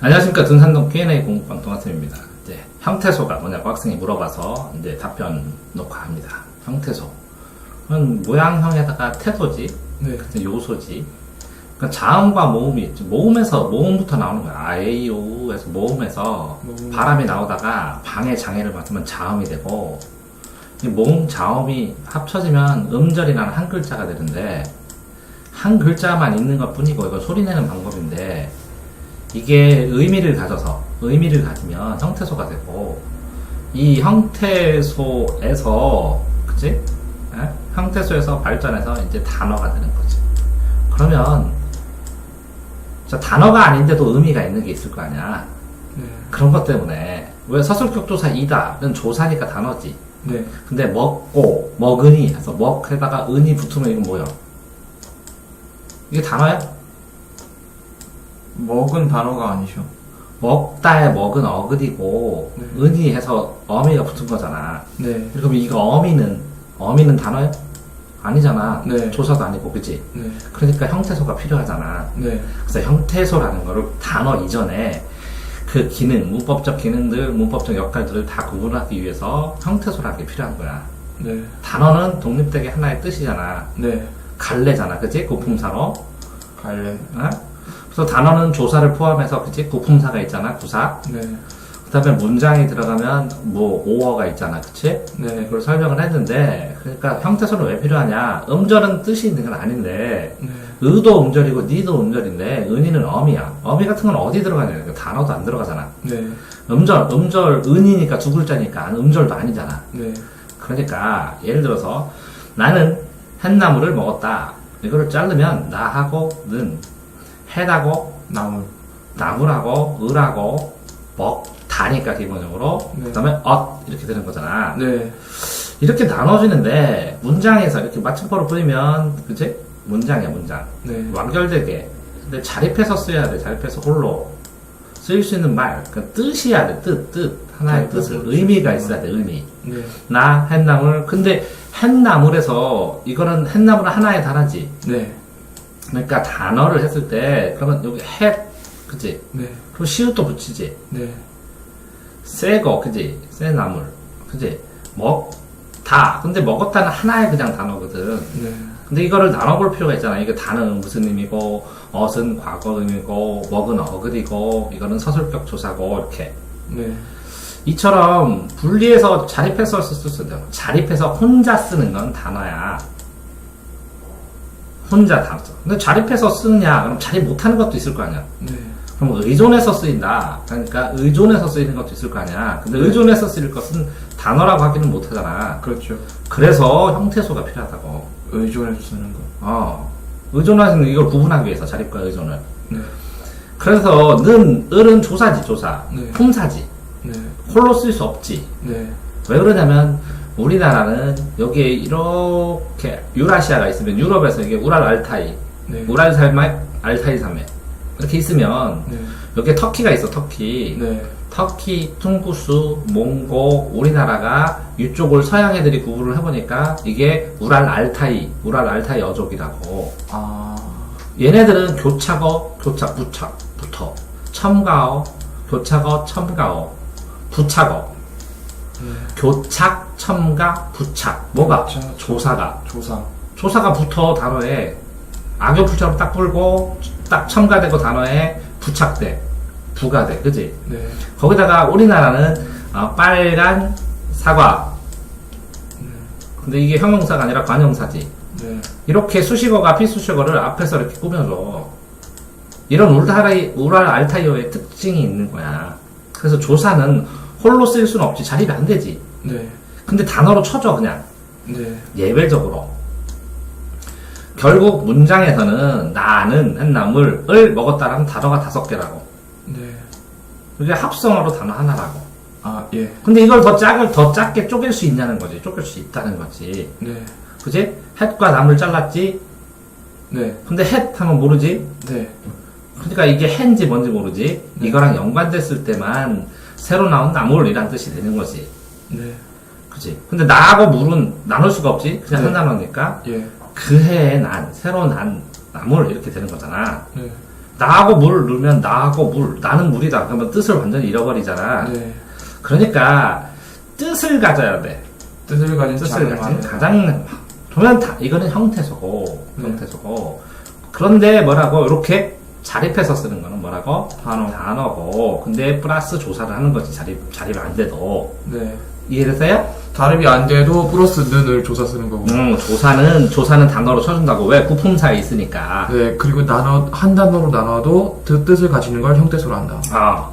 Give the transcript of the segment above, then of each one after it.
안녕하십니까 등산동 Q&A 공부방 동아쌤입니다. 이제 형태소가 뭐냐고 학생이 물어봐서 이제 답변 녹화합니다. 형태소. 그건 모양형에다가 태소지, 네. 요소지. 그러니까 자음과 모음이 있지. 모음에서 모음부터 나오는 거야. 아, A, O, 에서 모음에서 모음. 바람이 나오다가 방에 장애를 맡으면 자음이 되고 이 모음 자음이 합쳐지면 음절이라는 한 글자가 되는데 한 글자만 있는 것 뿐이고 이거 소리 내는 방법인데 이게 의미를 가져서 의미를 가지면 형태소가 되고 이 형태소에서 그치? 에? 형태소에서 발전해서 이제 단어가 되는 거지. 그러면 자, 단어가 아닌데도 의미가 있는 게 있을 거 아니야. 네. 그런 것 때문에 왜 서술격 조사 이다는 조사니까 단어지. 네. 근데 먹고 먹으니 해서 먹에다가 은이 붙으면 이건 뭐야? 이게 단어야? 먹은 단어가 아니죠. 먹다의 먹은 어근이고 네. 은이 해서 어미가 붙은 거잖아. 네. 그럼 이거 어미는 어미는 단어야? 아니잖아. 네. 조사도 아니고 그치? 네. 그러니까 형태소가 필요하잖아. 네. 그래서 형태소라는 거를 단어 이전에 그 기능, 문법적 기능들, 문법적 역할들을 다 구분하기 위해서 형태소라는 게 필요한 거야. 네. 단어는 독립되게 하나의 뜻이잖아. 네. 갈래잖아. 그치? 고품사로. 갈래. 어? 그래서 단어는 조사를 포함해서 그치? 고품사가 있잖아. 구사. 네. 그 다음에 문장이 들어가면 뭐 오어가 있잖아. 그치? 네. 그걸 설명을 했는데 그러니까 형태소는 왜 필요하냐? 음절은 뜻이 있는 건 아닌데 네. 의도 음절이고 니도 음절인데 은이는 어미야. 어미 같은 건 어디 들어가냐? 그 단어도 안 들어가잖아. 네. 음절, 음절, 은이니까 두 글자니까 음절도 아니잖아. 네. 그러니까 예를 들어서 나는 햇나무를 먹었다. 이거를 자르면 나하고 는 해하고 나물. 나무라고 을하고 먹 다니까 기본적으로 네. 그다음에 엇 이렇게 되는 거잖아. 네. 이렇게 나눠지는데 문장에서 이렇게 맞춤법을 뿌리면 그치? 문장이야 문장. 네. 완결되게. 근데 자립해서 써야 돼. 자립해서 홀로 쓰일 수 있는 말. 그 뜻이야 돼. 뜻, 뜻. 하나의 네, 뜻을 그렇죠. 의미가 있어야 돼. 의미. 네. 나 햇나물. 근데 햇나물에서 이거는 햇나물은 하나의 단어지. 네. 그러니까 단어를 했을 때 그러면 여기 햇, 그지? 네. 그럼 시옷도 붙이지. 네. 새거, 그지? 새 나물, 그지? 먹다. 근데 먹었다는 하나의 그냥 단어거든. 네. 근데 이거를 나눠볼 필요가 있잖아. 이게 단어는 무슨 의미고, 엇은 과거 의미고, 먹은 어글이고, 이거는 서술격 조사고, 이렇게. 네. 이처럼 분리해서 자립해서 쓸 수 있어요. 자립해서 혼자 쓰는 건 단어야. 혼자 단어. 써. 근데 자립해서 쓰느냐? 그럼 자립 못하는 것도 있을 거 아니야. 네. 그럼 의존해서 쓰인다. 그러니까 의존해서 쓰이는 것도 있을 거 아니야. 근데 네. 의존해서 쓰일 것은 단어라고 하기는 못하잖아. 그렇죠. 그래서 형태소가 필요하다고. 의존해서 쓰는 거. 어. 의존하는 이걸 구분하기 위해서 자립과 의존을. 네. 그래서 는, 을은 조사지, 조사. 네. 품사지. 네. 홀로 쓸 수 없지. 네. 왜 그러냐면 우리나라는 여기에 이렇게 유라시아가 있으면 유럽에서 이게 우랄 알타이, 네. 우랄 산맥, 알타이 산맥 이렇게 있으면 네. 여기에 터키가 있어 터키. 네. 터키, 퉁구스, 몽고, 우리나라가 이쪽을 서양 애들이 구분을 해보니까 이게 우랄 알타이, 우랄 알타이 어족이라고. 아. 얘네들은 교차거, 교차, 부차, 붙어. 첨가어, 교차거, 첨가어, 부차거. 네. 교착, 첨가, 부착. 뭐가? 교착, 조사가. 조사. 조사가 붙어 단어에 악역부처럼 딱 불고 딱 첨가되고 단어에 부착돼. 부가 돼. 그지? 네. 거기다가 우리나라는 어, 빨간 사과. 근데 이게 형용사가 아니라 관형사지. 네. 이렇게 수식어가 피수식어를 앞에서 이렇게 꾸며줘. 이런 울타리, 우랄 알타이어의 특징이 있는 거야. 그래서 조사는 홀로 쓸 수는 없지. 자립이 안 되지. 네. 근데 단어로 쳐줘, 그냥. 네. 예외적으로. 결국 문장에서는 나는 햇나물을 먹었다라는 단어가 다섯 개라고. 네. 그게 합성어로 단어 하나라고. 아, 예. 근데 이걸 더 작을, 더 작게 쪼갤 수 있냐는 거지. 쪼갤 수 있다는 거지. 네. 그지? 햇과 나물 잘랐지? 네. 근데 햇 하면 모르지? 네. 그러니까 이게 해인지 뭔지 모르지? 네. 이거랑 연관됐을 때만 새로 나온 나물이란 뜻이 되는 거지. 네. 그지? 근데 나하고 물은 나눌 수가 없지? 그냥 네. 한 단어니까. 예. 그 해에 난, 새로 난 나물 이렇게 되는 거잖아. 네. 나하고 물 넣으면 나하고 물, 나는 물이다. 그러면 뜻을 완전히 잃어버리잖아. 네. 그러니까 뜻을 가져야 돼. 뜻을 가진 뜻을 가진 말해요. 가장 보면 다 이거는 형태소고 네. 형태소고 그런데 뭐라고 이렇게 자립해서 쓰는 거는 뭐라고 단어. 단어고 근데 플러스 조사를 하는 거지 자립 자립 안 돼도 네. 이해되세요? 다름이 안 돼도 플러스 는을 조사 쓰는 거고. 음 조사는 조사는 단어로 쳐준다고 왜 부품 사에 있으니까 네. 그리고 나눠 한 단어로 나눠도 그 뜻을 가지는 걸 형태소로 한다. 어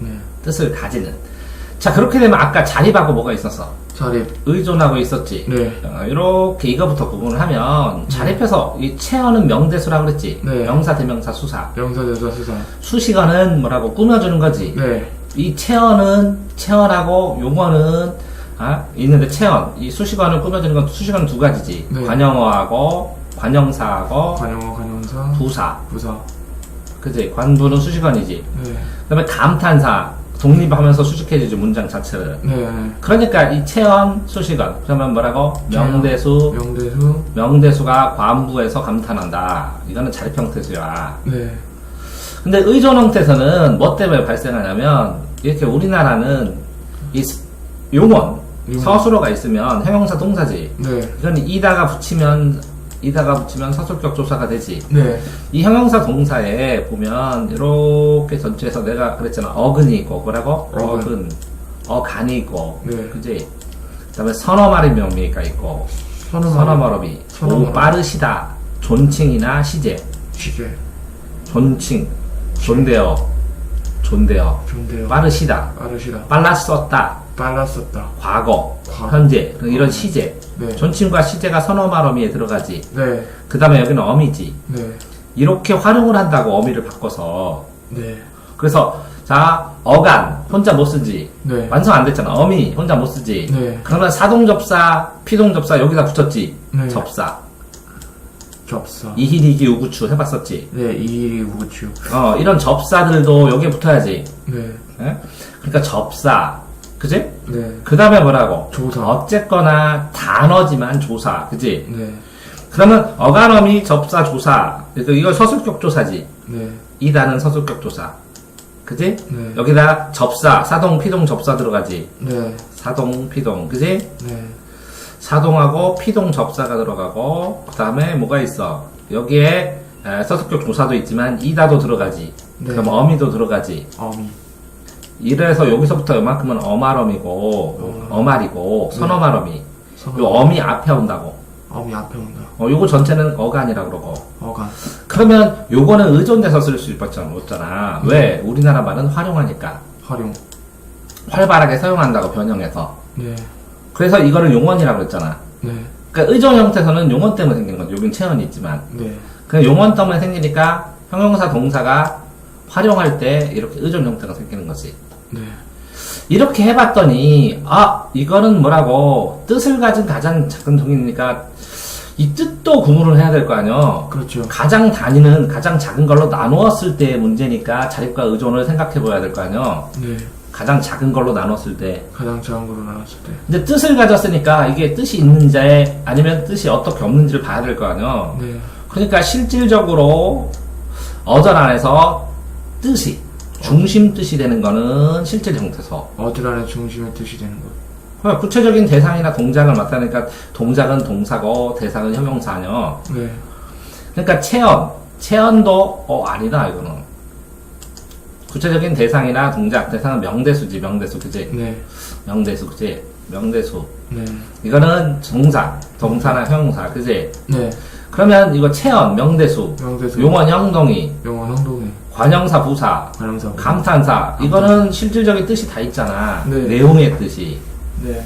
네. 뜻을 가지는 자 그렇게 되면 아까 자립하고 뭐가 있었어 자립. 의존하고 있었지 네. 어, 이렇게 이거부터 구분을 하면 자립해서 이 체어는 명대수라고 그랬지 네. 명사 대명사 수사 명사 대사 수사. 수식어는 뭐라고 꾸며주는 거지 네. 이 체어는 체어라고 용어는 아, 있는데 체언 이 수식어는 꾸며주는 건 수식어는 두 가지지 네. 관형어하고 관형사하고 관용어 관용사. 부사 부사. 그지 관부는 수식어이지 네. 그다음에 감탄사 독립하면서 수식해주지 문장 자체를 네. 그러니까 이 체언 수식어 그러면 뭐라고 명대수 명대수. 명대수가 관부에서 감탄한다 이거는 자립 형태수야 네. 근데 의존 형태에서는 뭐 때문에 발생하냐면 이렇게 우리나라는 이 용언. 서술어가 있으면 형용사 동사지 네. 이건 이다가 붙이면 이다가 붙이면 서술격 조사가 되지. 네. 이 형용사 동사에 보면 이렇게 전체에서 내가 그랬잖아. 어근이 있고 뭐라고? 어근. 어근. 어간이 있고. 네. 그지? 그다음에 선어말의 명미가 있고. 선어말이. 오 빠르시다. 존칭이나 시제. 시제. 존칭. 존대어. 존대어. 좋은데요. 빠르시다. 빠르시다. 빨랐었다. 빨랐었다. 과거. 과거. 현재. 이런 시제 네. 존칭과 시제가 선어말 어미에 들어가지 네. 그 다음에 여기는 어미지 네. 이렇게 활용을 한다고 어미를 바꿔서 네. 그래서 자 어간 혼자 못 쓰지 네. 완성 안 됐잖아 어미 혼자 못 쓰지 네. 그러면 사동 접사 피동 접사 여기다 붙였지 네. 접사 접사. 이희리기 우구추 해봤었지 네. 이일이 우추. 어 이런 접사들도 여기에 붙어야지 네. 예? 그러니까 접사 그지? 네. 그 다음에 뭐라고? 조사. 어쨌거나 단어지만 조사 그지? 네. 그러면 어간어미 접사 조사 그러니까 이거 서술격 조사지 네. 이 단은 서술격 조사 그지? 네. 여기다 접사 사동 피동 접사 들어가지 네. 사동 피동 그지? 네. 사동하고 피동 접사가 들어가고 그 다음에 뭐가 있어 여기에 에, 서술격 조사도 있지만 이다도 들어가지 네. 그럼 어미도 들어가지 어미. 이래서 여기서부터 이만큼은 어말어미고 어말이고 선어말어미 요 선어. 어미 앞에 온다고 어미 앞에 온다. 어, 요거 전체는 어간이라 그러고 어간. 그러면 요거는 의존돼서 쓸 수 있잖아 왜 우리나라 말은 활용하니까 활용. 활발하게 사용한다고 변형해서 네. 그래서 이거를 용언이라고 그랬잖아 네. 그러니까 의존 형태에서는 용언 때문에 생긴 거죠 여긴 체언이 있지만 네. 그 용언 때문에 생기니까 형용사 동사가 활용할 때 이렇게 의존 형태가 생기는 거지 네. 이렇게 해봤더니 아 이거는 뭐라고 뜻을 가진 가장 작은 동이니까 이 뜻도 구분을 해야 될 거 아니야 그렇죠. 가장 단위는 가장 작은 걸로 나누었을 때의 문제니까 자립과 의존을 생각해 봐야 될 거 아니야 네. 가장 작은 걸로 나눴을 때 가장 작은 걸로 나눴을 때. 근데 뜻을 가졌으니까 이게 뜻이 있는지 아니면 뜻이 어떻게 없는지를 봐야 될 거 아니야 네. 그러니까 실질적으로 어전 안에서 뜻이 중심 뜻이 되는 거는 실질 형태서 어들 안에 중심의 뜻이 되는 것. 그러니까 구체적인 대상이나 동작을 나타내니까 동작은 동사고 대상은 형용사 아니야 네. 그러니까 체언 체언도 어 아니다 이거는 구체적인 대상이나 동작 대상은 명대수지 명대수 그지 네. 명대수 그지 명대수 네. 이거는 동사 동사나 형용사 그지 네. 그러면 이거 체언 명대수 명대수. 용언 형동이 용언 항동이. 관형사 부사 관용사. 감탄사 이거는 실질적인 뜻이 다 있잖아 네. 내용의 뜻이 네.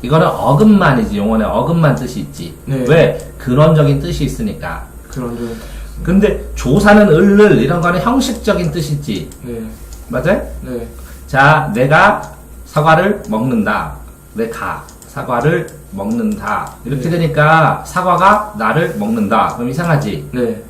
이거는 어근만이지 용언의 어근만 뜻이 있지 네. 왜 근원적인 뜻이 있으니까 그런 점. 근데 조사는 을을 이런 거는 형식적인 뜻이지 네. 맞아요? 네. 자 내가 사과를 먹는다 내가 사과를 먹는다 이렇게 네. 되니까 사과가 나를 먹는다 그럼 이상하지 네.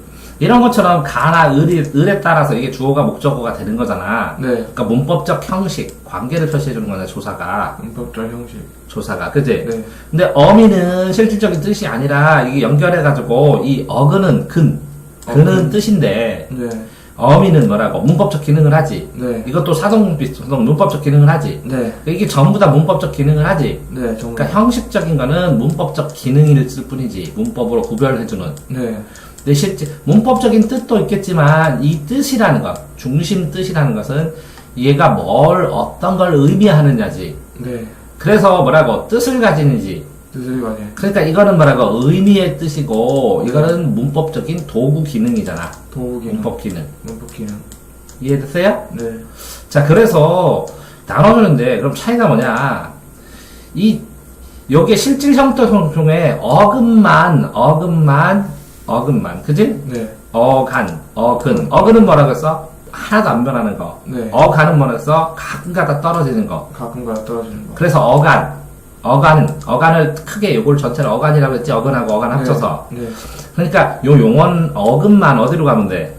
이런 것처럼 가나 을이, 을에 따라서 이게 주어가 목적어가 되는 거잖아 네. 그러니까 문법적 형식 관계를 표시해 주는 거네 조사가 문법적 형식. 조사가 그지? 네. 근데 어미는 실질적인 뜻이 아니라 이게 연결해 가지고 이 어근은 근 근은 어근. 뜻인데 네. 어미는 뭐라고? 문법적 기능을 하지. 네. 이것도 사성, 비사성, 문법적 기능을 하지. 네. 이게 전부 다 문법적 기능을 하지. 네. 정말. 그러니까 형식적인 거는 문법적 기능일 뿐이지. 문법으로 구별해주는. 네. 근데 실제 문법적인 뜻도 있겠지만 이 뜻이라는 것, 중심 뜻이라는 것은 얘가 뭘 어떤 걸 의미하느냐지. 네. 그래서 뭐라고 뜻을 가지는지. 뜻을 가지. 그러니까 이거는 뭐라고 의미의 뜻이고 이거는 문법적인 도구 기능이잖아. 도구 기능. 문법 기능. 문법 기능. 이해됐어요? 네. 자, 그래서 나눠주는데 그럼 차이가 뭐냐? 이 요게 실질 형태 중에 어근만 어근만 어근만 그지? 네. 어간 어근 어근은 뭐라고 했어? 하나도 안 변하는 거. 네. 어간은 뭐라고 했어? 가끔가다 떨어지는 거. 가끔가다 떨어지는 거. 그래서 어간 어간 어간을 크게 요걸 전체를 어간이라고 했지 어근하고 어간 합쳐서 네. 네. 그러니까 요 용언 어근만 어디로 가면 돼?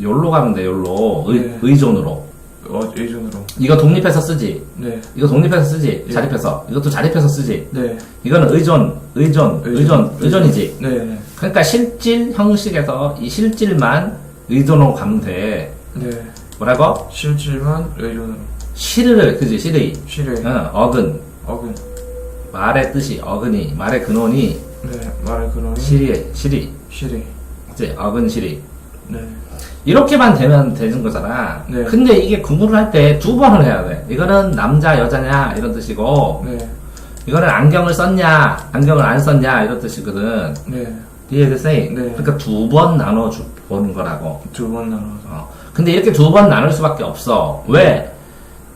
요로 가면 돼 요로 의, 네. 의존으로 어, 예전으로. 이거 독립해서 쓰지 네. 이거 독립해서 쓰지 예. 자립해서 이것도 자립해서 쓰지 네. 이거는 의존 의존 의존 의존이지 네. 네. 그러니까 실질 형식에서 이 실질만 의존으로 가면 돼 네. 뭐라고? 실질만 의존으로. 시를 그지 시의 실의 어, 어근 어근. 말의 뜻이 어근이 말의 근원이 네. 말의 근원이 시리 시리 실의. 그지 어근 시리 네. 이렇게만 되면 되는 거잖아 네. 근데 이게 구분을 할 때 두 번을 해야 돼 이거는 남자 여자냐 이런 뜻이고 네. 이거는 안경을 썼냐 안경을 안 썼냐 이런 뜻이거든 네. 이해됐어요? 네. 그러니까 두 번 나눠 주, 보는 거라고. 두 번 나눠서. 어. 근데 이렇게 두 번 나눌 수밖에 없어. 왜?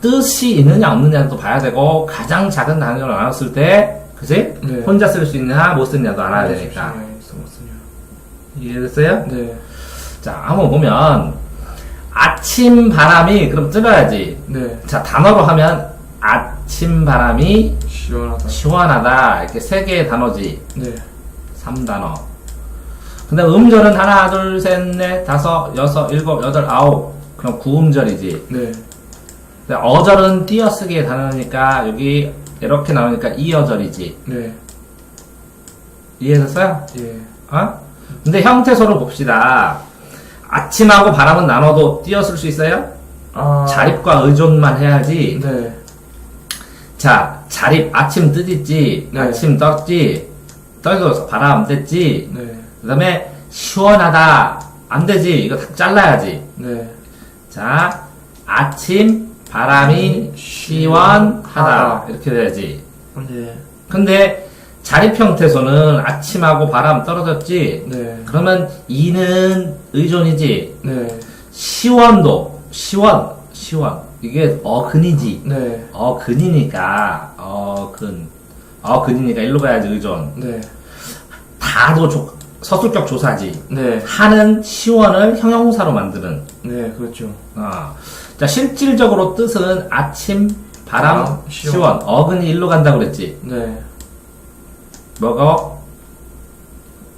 뜻이 있느냐 없느냐도 봐야 되고 가장 작은 단위로 나눴을 때, 그지? 네. 혼자 쓸 수 있느냐 못 쓰느냐도 알아야 되니까. 있었군요. 이해됐어요? 네. 자, 한번 보면 아침 바람이 그럼 뜨려야지. 네. 자, 단어로 하면 아침 바람이 시원하다. 시원하다. 이렇게 세 개의 단어지. 네. 3단어. 근데 음절은 하나, 둘, 셋, 넷, 다섯, 여섯, 일곱, 여덟, 아홉. 그럼 구음절이지. 네. 근데 어절은 띄어쓰기의 단어니까 여기 이렇게 나오니까 이어절이지. 네. 이해됐어요? 예. 어? 근데 형태소로 봅시다. 아침하고 바람은 나눠도 띄어쓸 수 있어요? 아. 자립과 의존만 해야지. 네. 자, 자립, 아침 뜨딨지. 네. 아침 떴지. 떠서 바람 뗐지. 네. 그 다음에 시원하다. 안 되지. 이거 다 잘라야지. 네. 자, 아침 바람이 시원하다. 이렇게 돼야지. 네. 근데 자립 형태에서는 아침하고 바람 떨어졌지. 네. 그러면 이는 의존이지. 네. 시원도 시원 시원 이게 어근이지. 네. 어근이니까 어근 어근이니까 일로 가야지 의존. 네. 다도 조- 서술격 조사지. 네. 하는 시원을 형용사로 만드는. 네. 그렇죠. 어. 자, 실질적으로 뜻은 아침, 바람, 바람, 시원. 시원. 어근이 일로 간다고 그랬지. 네. 뭐가?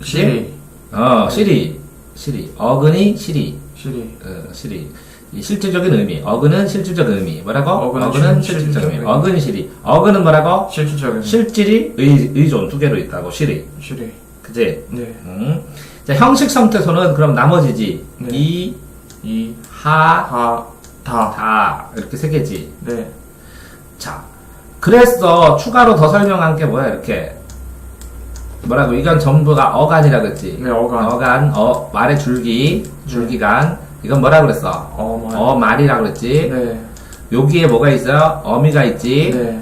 시리. 어, 시리. 시리. 어근이 시리. 시리. 어, 시리. 이 실질적인 의미. 어근은 실질적 의미. 뭐라고? 어근은 실- 실질적 의미. 어근 시리. 어근은 뭐라고? 실질적인. 실질이 의, 의존 두 개로 있다고. 시리. 시리. 그지? 네. 음. 자, 형식 성태소는 그럼 나머지지. 네. 이, 이. 하, 하. 다. 다. 이렇게 세 개지. 네. 자, 그래서 추가로 더 설명한 게 뭐야, 이렇게. 뭐라고, 이건 전부가 어간이라 그랬지. 네. 어간. 어간, 어, 말의 줄기, 줄기간. 이건 뭐라 그랬어? 어. 말. 어, 말이라 그랬지. 네. 여기에 뭐가 있어요? 어미가 있지. 네.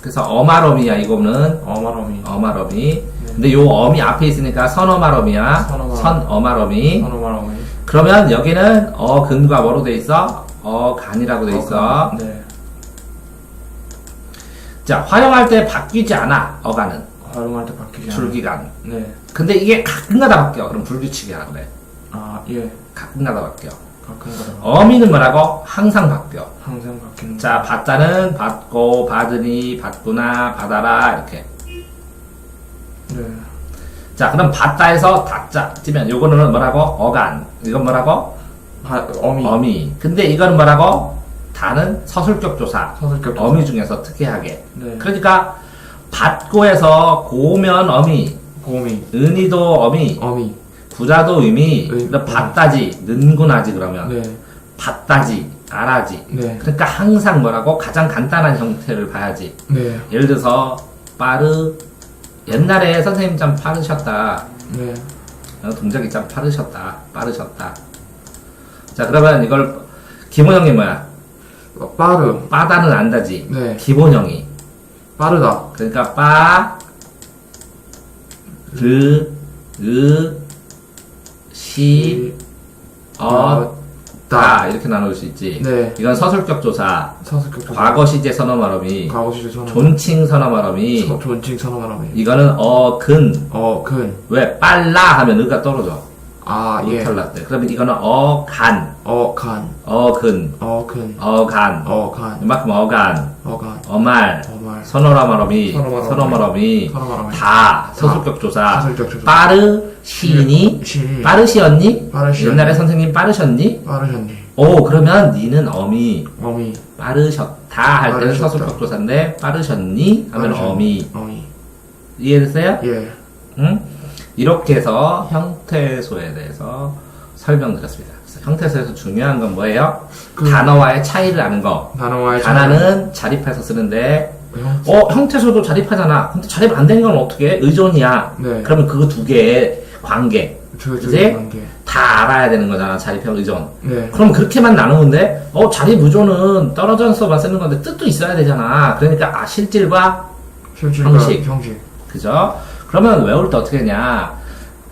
그래서 어말어미야, 이거는. 어마어미. 어말어미. 근데 요 어미 앞에 있으니까 선어말어미야. 선어말. 선어말어미. 선어말어미. 그러면 여기는 어근과 뭐로 돼 있어? 어간이라고 돼 있어. 네. 자, 활용할 때 바뀌지 않아, 어간은. 활용할 때 바뀌지 않아요. 줄기간. 네. 근데 이게 가끔가다 바뀌어. 그럼 불규칙이라 그래. 아, 예. 가끔가다 바뀌어. 가끔 가다. 어미는 뭐라고? 항상 바뀌어. 항상 바뀌는. 자, 받자는 받고, 받으니, 받구나, 받아라, 이렇게. 네. 자, 그럼 받다에서 다자 찌면 요거는 뭐라고? 어간. 이건 뭐라고? 하, 어미. 어미. 근데 이거는 뭐라고? 다는 서술격 조사. 서술격. 어미 중에서 특이하게. 네. 그러니까 받고에서 고면 어미, 고미. 은이도 어미, 어미. 부자도 의미 의- 받다지 는구나지 그러면 네. 받다지 알아지 네. 그러니까 항상 뭐라고 가장 간단한 형태를 봐야지 네. 예를 들어서 빠르 옛날에 선생님 참 빠르셨다 네. 어, 동작이 참 빠르셨다 빠르셨다 자 그러면 이걸 기본형이 뭐야 어, 빠름. 빠다는 안다지 네. 기본형이 빠르다. 그러니까 빠, 르, 으, 시, 어, 다 이렇게 나눌 수 있지. 네. 이건 서술격 조사, 사석격 조사. 과거 시제 선어 말음이, 과거 시제 선언. 존칭 선어 말음이, 서- 존칭 선언하라며. 이거는 어, 근, 어, 근. 왜 빨라 하면 의가 떨어져. 아, 예. 탈락돼. 그러면 이거는 어, 간, 어, 간. 어, 근, 어, 근. 어, 간, 어, 간. 이만큼 어간, 어, 간. 어말, 어말. 선어라 말음이, 선어 말음이, 선어 말음이, 선어 말음이. 다 서술격 조사. 사석격 조사. 빠르 시니 시니. 빠르시었니? 빠르시었니? 옛날에 선생님 빠르셨니? 빠르셨니? 오 그러면 니는 어미 어미. 빠르셨다 할 때는 빠르셨다. 서술격 조사인데 빠르셨니? 하면 빠르셨니? 어미 어미. 이해됐어요? 예. 응? 이렇게 해서 형태소에 대해서 설명드렸습니다. 그래서 형태소에서 중요한 건 뭐예요? 그- 단어와의 차이를 아는 거. 단어와의 단어는 자립해서 쓰는데 형. 어 형태소도 자립하잖아. 근데 자립 안 된 건 어떻게? 해? 의존이야. 네. 그러면 그거 두 개의 관계 이제? 다 알아야 되는 거잖아 자립형 의존 네. 그럼 그렇게만 나누는데 어 자립 의존은 떨어져서만 쓰는 건데 뜻도 있어야 되잖아 그러니까 아 실질과 실질과 형식. 형식. 그죠 그러면 외울 때 어떻게 했냐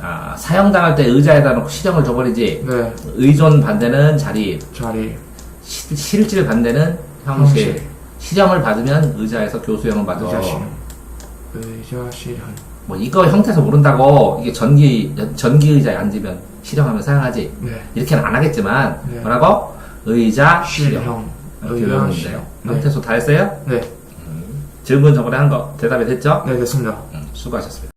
아, 사형당할 때 의자에다 놓고 실형을 줘버리지 네. 의존 반대는 자립 자리. 시- 실질 반대는 형식, 형식. 실형을 받으면 의자에서 교수형을 받아 의자 실현. 의자 실현. 뭐 이거 형태에서 모른다고 이게 전기 전기 의자에 앉으면 실형하면 사용하지 네. 이렇게는 안 하겠지만 네. 뭐라고 의자 실형. 이렇게. 돼요. 네. 형태소 다 했어요? 네. 질문 저번에 한 거 대답이 됐죠? 네, 됐습니다. 음, 수고하셨습니다.